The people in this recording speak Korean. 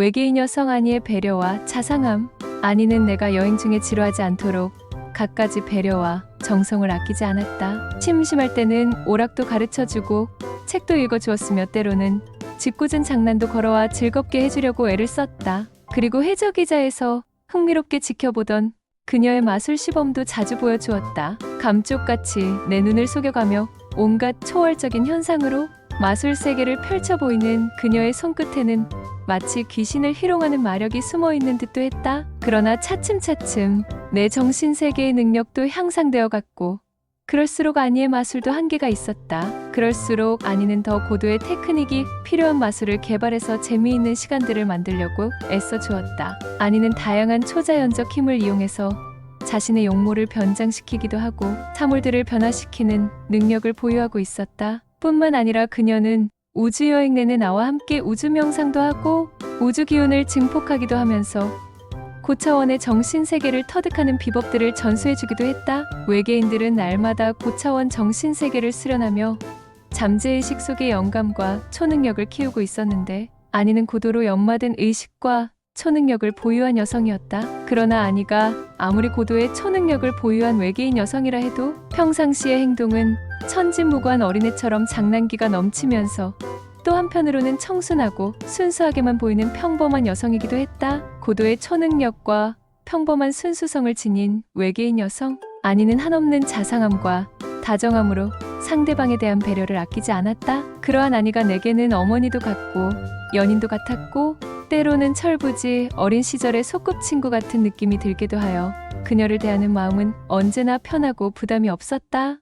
외계인 여성 아니의 배려와 자상함. 아니는 내가 여행 중에 지루하지 않도록 갖가지 배려와 정성을 아끼지 않았다. 심심할 때는 오락도 가르쳐주고 책도 읽어주었으며 때로는 짓궂은 장난도 걸어와 즐겁게 해주려고 애를 썼다. 그리고 해적이자에서 흥미롭게 지켜보던 그녀의 마술 시범도 자주 보여주었다. 감쪽같이 내 눈을 속여가며 온갖 초월적인 현상으로 마술 세계를 펼쳐 보이는 그녀의 손끝에는 마치 귀신을 희롱하는 마력이 숨어 있는 듯도 했다. 그러나 차츰차츰 내 정신 세계의 능력도 향상되어 갔고 그럴수록 아니의 마술도 한계가 있었다. 그럴수록 아니는 더 고도의 테크닉이 필요한 마술을 개발해서 재미있는 시간들을 만들려고 애써 주었다. 아니는 다양한 초자연적 힘을 이용해서 자신의 용모를 변장시키기도 하고 사물들을 변화시키는 능력을 보유하고 있었다. 뿐만 아니라 그녀는 우주 여행 내내 나와 함께 우주 명상도 하고 우주 기운을 증폭하기도 하면서 고차원의 정신 세계를 터득하는 비법들을 전수해주기도 했다. 외계인들은 날마다 고차원 정신 세계를 수련하며 잠재의식 속의 영감과 초능력을 키우고 있었는데 아니는 고도로 연마된 의식과 초능력을 보유한 여성이었다. 그러나 아니가 아무리 고도의 초능력을 보유한 외계인 여성이라 해도 평상시의 행동은 천진무구한 어린애처럼 장난기가 넘치면서 또 한편으로는 청순하고 순수하게만 보이는 평범한 여성이기도 했다. 고도의 초능력과 평범한 순수성을 지닌 외계인 여성 아니는 한없는 자상함과 다정함으로 상대방에 대한 배려를 아끼지 않았다. 그러한 아니가 내게는 어머니도 같고 연인도 같았고 때로는 철부지 어린 시절의 소꿉친구 같은 느낌이 들기도 하여 그녀를 대하는 마음은 언제나 편하고 부담이 없었다.